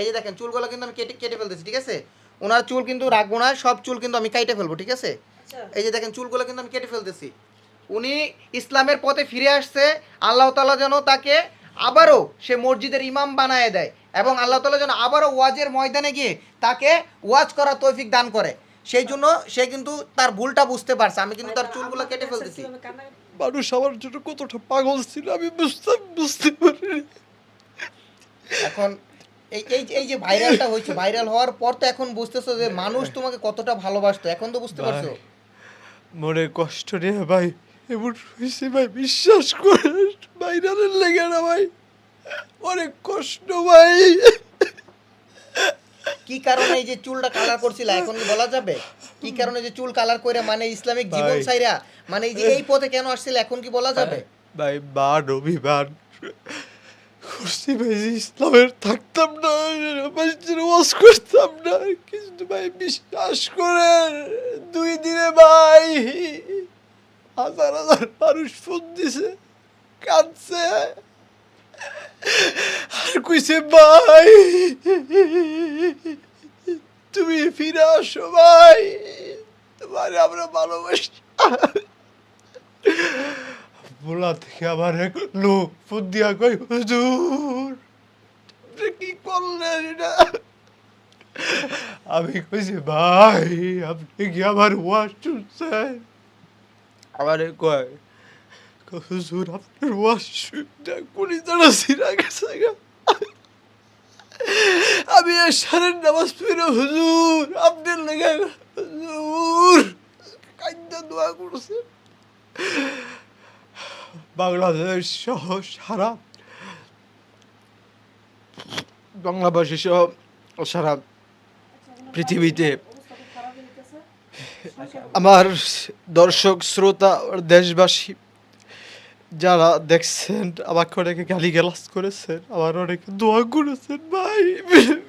এই যে দেখেন চুলগুলো কিন্তু আমি কেটে কেটে ফেলতেছি ঠিক আছে? ওনার চুল কিন্তু রাখব না সব চুল কিন্তু আমি কাইটে ফেলব ঠিক আছে? আচ্ছা। এই যে দেখেন চুলগুলো কিন্তু আমি কেটে ফেলতেছি। উনি ইসলামের পথে ফিরে আসছে আল্লাহ তালা যেন তাকে আবারও সে মসজিদের ইমাম বানায় দেয় এবং আল্লাহ তালা যেন আবারও ওয়াজের ময়দানে গিয়ে তাকে ওয়াজ করার তৌফিক দান করে। সেই জন্য সে কিন্তু তার ভুলটা বুঝতে পারছে। আমি কিন্তু তার চুলগুলো কেটে ফেলতেছি। মানুষ আমার জন্য কতটা পাগল ছিল আমি বুঝতে বুঝতে পারিনি। এখন এই এই এই যে ভাইরালটা হয়েছে ভাইরাল হওয়ার পর তো এখন বুঝতেছো যে মানুষ তোমাকে কতটা ভালোবাসতো এখন তো বুঝতে পারছ মনে কষ্ট নিয়ে ভাই এমন হয়েছে ভাই বিশ্বাস করে বাইরের লেগে না ভাই অনেক কষ্ট ভাই কি কারণে এই যে চুলটা কালার করছিল এখন বলা যাবে কি কারণে যে চুল কালার করে মানে ইসলামিক জীবন সাইরা মানে এই যে এই পথে কেন আসছিল এখন কি বলা যাবে ভাই মান অভিমান ভাই যে ইসলামের থাকতাম না করতাম না, কিন্তু ভাই বিশ্বাস করেন, দুই দিনে ভাই হাজার হাজার মানুষ ফোন দিছে, কাঁদছে। আর কইছে, ভাই, তুমি ফিরে আসো ভাই, তোমার আমরা ভালোবাসি। বলা থেকে আবার এক লোক ফোন দিয়া কই হুজুর কি করলেন এটা? আমি কইছি ভাই, আপনি কি আমার ওয়াজ শুনছেন? আমারে কয় হুজুর, আপনার ওয়াজ শুনতে কুড়ি জানা সিরা গেছে। আমি আর সারের নামাজ পড়ে, হুজুর, আপনার লেগে হুজুর কান্দা দোয়া করছে। বাংলাদেশ সহ সারা বাংলাভাষী সহ সারা পৃথিবীতে। আমার দর্শক, শ্রোতা, দেশবাসী যারা দেখছেন, আমাকে অনেকে গালি গালাজ করেছেন, আমার অনেকে দোয়া করেছেন, ভাই,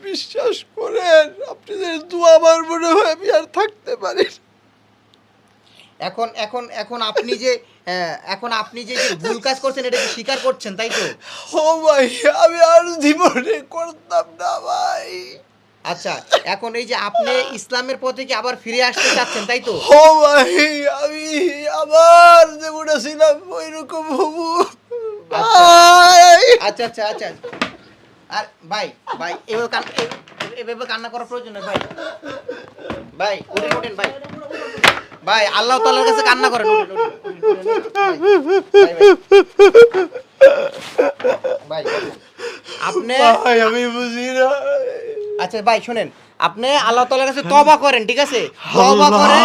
বিশ্বাস করেন আপনি দোয়া আমার মনে হয় আমি আর থাকতে পারি। এখন এখন এখন আপনি যে আহ, এখন আপনি যে ভুল কাজ করছেন এটা কি স্বীকার করছেন তাই তো? ও ভাই আমি আর জীবনে করতাম না ভাই। আচ্ছা এখন এই যে আপনি ইসলামের পথে কি আবার ফিরে আসতে চাচ্ছেন তাই তো? ও ভাই আমি আবার যেমন ছিলাম ওই রকম হব ভাই। আচ্ছা আচ্ছা আচ্ছা। আর ভাই ভাই এভাবে কান এ- এভাবে কান্না করার প্রয়োজন নেই ভাই। ভাই উঠেন উঠেন ভাই। ভাই আল্লাহ তাআলার কাছে কান্না করেন। ভাই, আপনি ভাই আমি বুঝি না। আচ্ছা ভাই শুনেন আপনি আল্লাহ তাআলার কাছে তওবা করেন ঠিক আছে? তওবা করেন।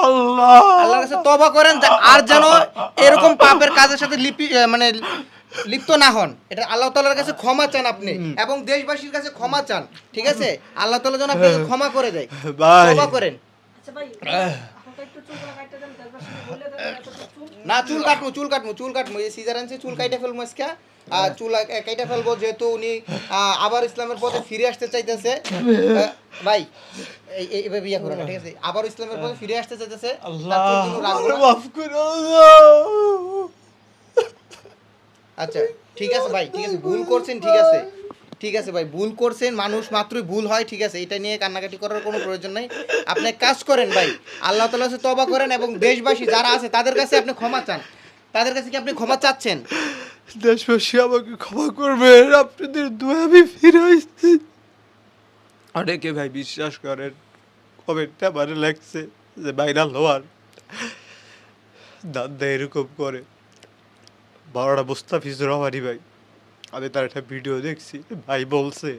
আল্লাহ। আল্লাহর কাছে তওবা করেন যা- আর যেন এরকম পাপের কাজের সাথে লিপি মানে লিপ্ত না হন। এটা আল্লাহ তাআলার কাছে ক্ষমা চান আপনি এবং দেশবাসীর কাছে ক্ষমা চান ঠিক আছে? আল্লাহ তাআলা যেন আপনাকে ক্ষমা করে দেয়। তওবা করেন। আচ্ছা ভাই, না চুল কাটমু চুল কাটমু চুল কাটমু। এই সিজার আনছে চুল কাইটা ফেলব আজকে। আর চুল কাইটা ফেলব যেহেতু উনি আবার ইসলামের পথে ফিরে আসতে চাইতেছে। ভাই এই এই- এভাবে বিয়ে করো না ঠিক আছে? আবার ইসলামের পথে ফিরে আসতে চাইতেছে আচ্ছা ঠিক আছে ভাই ঠিক আছে ভুল করছেন ঠিক আছে। ঠিক আছে ভাই, ভুল করছেন, মানুষ মাত্রই ভুল হয়, ঠিক আছে, এটা নিয়ে কান্নাকাটি করার কোনো প্রয়োজন নাই। আপনি কাজ করেন ভাই, আল্লাহ তালা তবা করেন এবং দেশবাসী যারা আছে, তাদের কাছে আপনি ক্ষমা চান। তাদের কাছে কি আপনি ক্ষমা চাচ্ছেন? দেশবাসী আমাকে ক্ষমা করবেন আপনাদের দোয়া আমি ফিরে আসছি। অনেকে ভাই বিশ্বাস করেন কমেন্টে আমার লাগছে যে ভাইরাল হওয়ার। দাদা এরকম করে। বড়টা মুস্তাফিজুর রহমানি ভাই। আমি তার একটা ভিডিও দেখছি, ভাই বলছে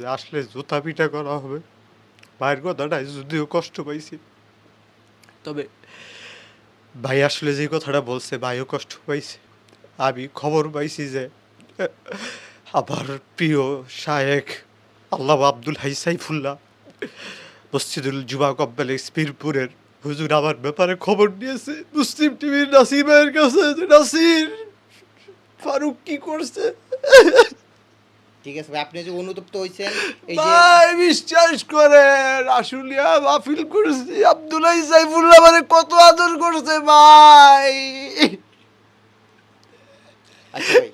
যে আসলে জুতা পিঠা করা হবে। ভাইয়ের কথাটাই যদিও কষ্ট পাইছি। তবে ভাই আসলে যে কথাটা বলছে, ভাইও কষ্ট পাইছে। আমি খবর পাইছি যে, আমার প্রিয় শায়েক আল্লাহ আব্দুল হাই সাইফুল্লাহ মসজিদুল জুবা কব্বালেক্স পীরপুরের হুজুর আমার ব্যাপারে খবর নিয়েছে। মুসলিম টিভির ভাইয়ের কাছে নাসির ফারুক কি করছে? ঠিক আছে ভাই আপনি যে অনুতপ্ত হয়েছেন এই যে ভাই বিশ্বাস করেন আশুলিয়া মাহফিল করছি আব্দুল্লাহ সাইফুল্লাহ মানে কত আদর করছে ভাই। আচ্ছা ভাই।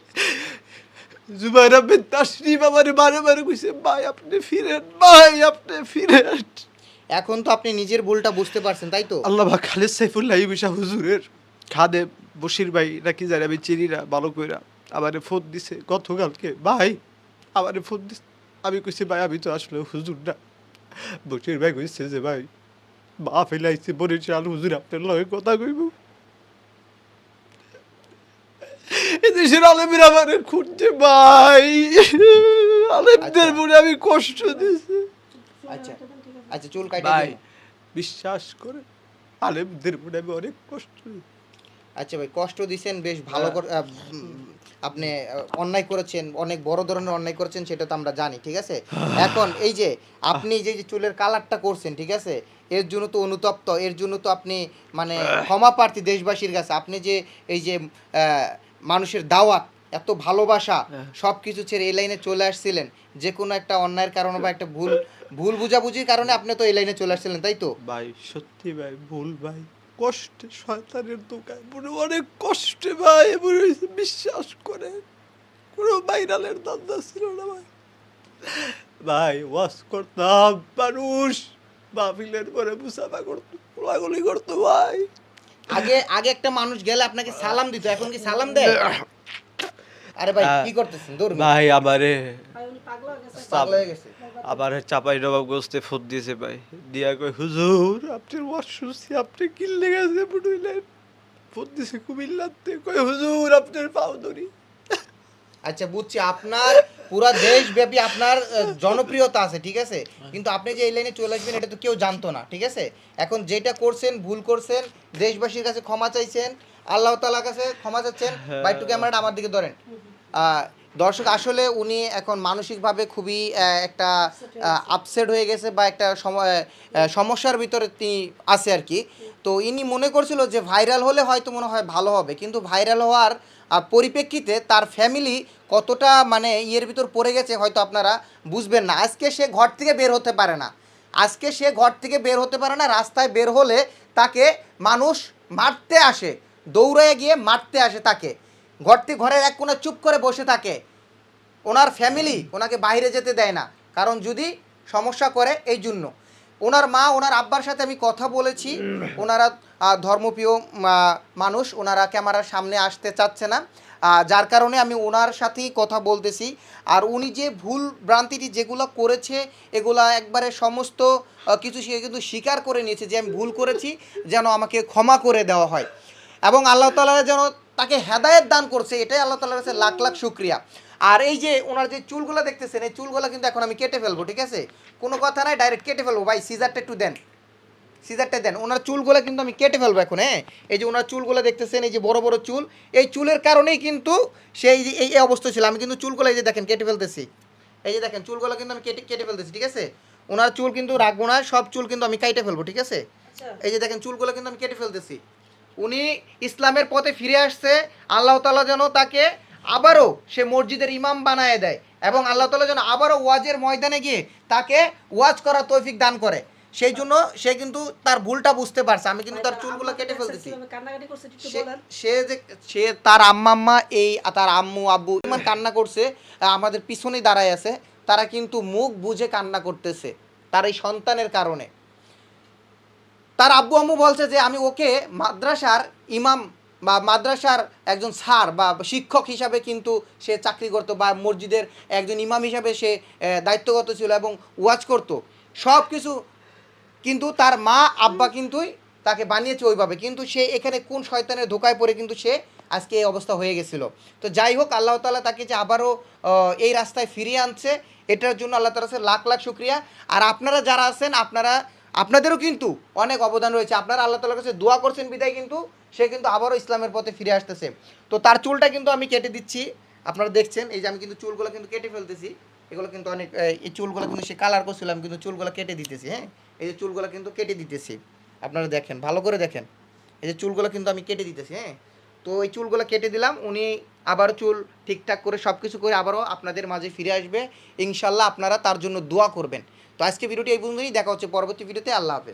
জুবাইর আহমেদ তাসরিফ আমারে বারে বারে কইছে ভাই আপনি ফিরেন ভাই আপনি ফিরেন। এখন তো আপনি নিজের ভুলটা বুঝতে পারছেন তাই তো? আল্লাহ খালেদ সাইফুল্লাহ বিশা হুজুরের খাদে বসির ভাই নাকি চিনি না ভালো কইরা আমারে ফোন দিছে গতকালকে ভাই আমারে ফোন দিছে আমি কইছি ভাই আমি তো আসলে হুজুর না বসির ভাই কইছে যে ভাই মা ফেলাইছে বরিশাল হুজুর আপনার লগে কথা কইব এদেশের আলেমের আমারে খুঁজছে ভাই আলেমদের আচ্ছা। মনে আমি কষ্ট দিছি আচ্ছা। আচ্ছা চুল কাটে ভাই বিশ্বাস করে আলেমদের মনে আমি অনেক কষ্ট দিছি। আচ্ছা ভাই কষ্ট দিছেন বেশ ভালো করে আপনি অন্যায় করেছেন অনেক বড় ধরনের অন্যায় করেছেন সেটা তো আমরা জানি ঠিক আছে? এখন এই যে আপনি যে যে চুলের কালারটা করছেন ঠিক আছে? এর জন্য তো অনুতপ্ত এর জন্য তো আপনি মানে ক্ষমা প্রার্থী দেশবাসীর কাছে আপনি যে এই যে মানুষের দাওয়াত এত ভালোবাসা হ্যাঁ। সব কিছু ছেড়ে এই লাইনে চলে আসছিলেন যে কোনো একটা অন্যায়ের কারণে বা একটা ভুল ভুল বুঝাবুঝির কারণে আপনি তো এই লাইনে চলে আসছিলেন তাই তো? ভাই সত্যি ভাই ভুল ভাই। কষ্টে শয়তানের দোকায় মনে, অনেক কষ্টে ভাই, মনে বিশ্বাস করে কোনো বাইরালের দান্দা ছিল না ভাই। ভাই ওয়াশ করতাম, মানুষ বাফিলের পরে মুসাফা করতো, গোলাগুলি করতো ভাই। আগে আগে একটা মানুষ গেলে আপনাকে সালাম দিত, এখন কি সালাম দেয়? আরে ভাই কি করতেছেন? দৌড় ভাই গেছে। আবার চাপাই নবাব গোস্তে ফোন দিয়েছে ভাই। দিয়া কই হুজুর আপনি শুনছি আপনি কিনলে গেছে বুড়ুইলেন ফোন দিছে কুমিল্লাতে। কই হুজুর আপনার পাও ধরি। আচ্ছা বুঝছি আপনার পুরা দেশব্যাপী আপনার জনপ্রিয়তা আছে ঠিক আছে? কিন্তু আপনি যে এই লাইনে চলে আসবেন এটা তো কেউ জানতো না ঠিক আছে? এখন যেটা করছেন ভুল করছেন দেশবাসীর কাছে ক্ষমা চাইছেন আল্লাহ তালার কাছে ক্ষমা চাচ্ছেন। বা একটু ক্যামেরাটা আমার দিকে ধরেন। দর্শক আসলে উনি এখন মানসিকভাবে খুবই একটা আপসেট হয়ে গেছে বা একটা সমস্যার ভিতরে তিনি আছে আর কি। তো ইনি মনে করছিল যে ভাইরাল হলে হয়তো মনে হয় ভালো হবে। কিন্তু ভাইরাল হওয়ার পরিপ্রেক্ষিতে তার ফ্যামিলি কতটা মানে ইয়ের ভিতর পড়ে গেছে হয়তো আপনারা বুঝবেন না। আজকে সে ঘর থেকে বের হতে পারে না। আজকে সে ঘর থেকে বের হতে পারে না। রাস্তায় বের হলে তাকে মানুষ মারতে আসে। দৌড়ে গিয়ে মারতে আসে তাকে। ঘর থেকে ঘরের এক কোণে চুপ করে বসে থাকে। ওনার ফ্যামিলি ওনাকে বাইরে যেতে দেয় না, কারণ যদি সমস্যা করে এই জন্য। ওনার মা, ওনার আব্বার সাথে আমি কথা বলেছি। ওনারা ধর্মপ্রিয় মানুষ, ওনারা ক্যামেরার সামনে আসতে চাচ্ছে না। যার কারণে আমি ওনার সাথেই কথা বলতেছি। আর উনি যে ভুল ভ্রান্তিটি যেগুলো করেছে, এগুলা একবারে সমস্ত কিছু সে কিন্তু স্বীকার করে নিয়েছে যে আমি ভুল করেছি, যেন আমাকে ক্ষমা করে দেওয়া হয়। এবং আল্লাহ তালা যেন তাকে হেদায়েত দান করছে এটাই আল্লাহ তালার কাছে লাখ লাখ শুক্রিয়া। আর এই যে ওনার যে চুলগুলো দেখতেছেন এই চুলগুলো কিন্তু এখন আমি কেটে ফেলব ঠিক আছে? কোনো কথা নাই ডাইরেক্ট কেটে ফেলব। ভাই সিজারটা একটু দেন। সিজারটা দেন। ওনার চুলগুলো কিন্তু আমি কেটে ফেলব এখন হ্যাঁ? এই যে ওনার চুলগুলো দেখতেছেন এই যে বড় বড় চুল এই চুলের কারণেই কিন্তু সেই যে এই অবস্থা ছিল। আমি কিন্তু চুলগুলো এই যে দেখেন কেটে ফেলতেছি। এই যে দেখেন চুলগুলো কিন্তু আমি কেটে কেটে ফেলতেছি ঠিক আছে? ওনার চুল কিন্তু রাখব না সব চুল কিন্তু আমি কেটে ফেলব ঠিক আছে? আচ্ছা, এই যে দেখেন চুলগুলো কিন্তু আমি কেটে ফেলতেছি। উনি ইসলামের পথে ফিরে আসছে আল্লাহ তালা যেন তাকে আবারও সে মসজিদের ইমাম বানায় দেয় এবং আল্লাহ তালা যেন আবারও ওয়াজের ময়দানে গিয়ে তাকে ওয়াজ করার তৌফিক দান করে। সেই জন্য সে কিন্তু তার ভুলটা বুঝতে পারছে। আমি কিন্তু তার চুলগুলো কেটে ফেলতেছি। সে সে যে সে তার আম্মা আম্মা এই তার আম্মু আব্বু ইমান কান্না করছে আমাদের পিছনেই দাঁড়ায় আছে। তারা কিন্তু মুখ বুঝে কান্না করতেছে তার এই সন্তানের কারণে। তার আব্বু আম্মু বলছে যে আমি ওকে মাদ্রাসার ইমাম বা মাদ্রাসার একজন স্যার বা শিক্ষক হিসাবে কিন্তু সে চাকরি করতো বা মসজিদের একজন ইমাম হিসাবে সে দায়িত্বগত ছিল এবং ওয়াজ করতো। সব কিছু কিন্তু তার মা, আব্বা কিন্তুই তাকে বানিয়েছে ওইভাবে। কিন্তু সে এখানে কোন শয়তানের ধোকায় পড়ে কিন্তু সে আজকে এই অবস্থা হয়ে গেছিল। তো যাই হোক, আল্লাহ তালা তাকে যে আবারও এই রাস্তায় ফিরিয়ে আনছে, এটার জন্য আল্লাহ তালা লাখ লাখ শুক্রিয়া। আর আপনারা যারা আছেন, আপনারা আপনাদেরও কিন্তু অনেক অবদান রয়েছে। আপনারা আল্লাহ তালার কাছে দোয়া করছেন বিদায় কিন্তু, সে কিন্তু আবারও ইসলামের পথে ফিরে আসতেছে। তো তার চুলটা কিন্তু আমি কেটে দিচ্ছি। আপনারা দেখছেন, এই যে আমি কিন্তু চুলগুলো কিন্তু কেটে ফেলতেছি। এগুলো কিন্তু অনেক, এই- চুলগুলো কিন্তু সে কালার করছিলাম কিন্তু চুলগুলো কেটে দিতেছি হ্যাঁ? এই যে চুলগুলো কিন্তু কেটে দিতেছি। আপনারা দেখেন, ভালো করে দেখেন। এই যে চুলগুলো কিন্তু আমি কেটে দিতেছি হ্যাঁ? তো এই চুলগুলো কেটে দিলাম, উনি আবার চুল ঠিকঠাক করে সব কিছু করে আবারও আপনাদের মাঝে ফিরে আসবে। ইনশাল্লাহ আপনারা তার জন্য দোয়া করবেন। তো আজকে ভিডিওটি এই পর্যন্তই। দেখা হচ্ছে পরবর্তী ভিডিওতে। আল্লাহ হাফেজ।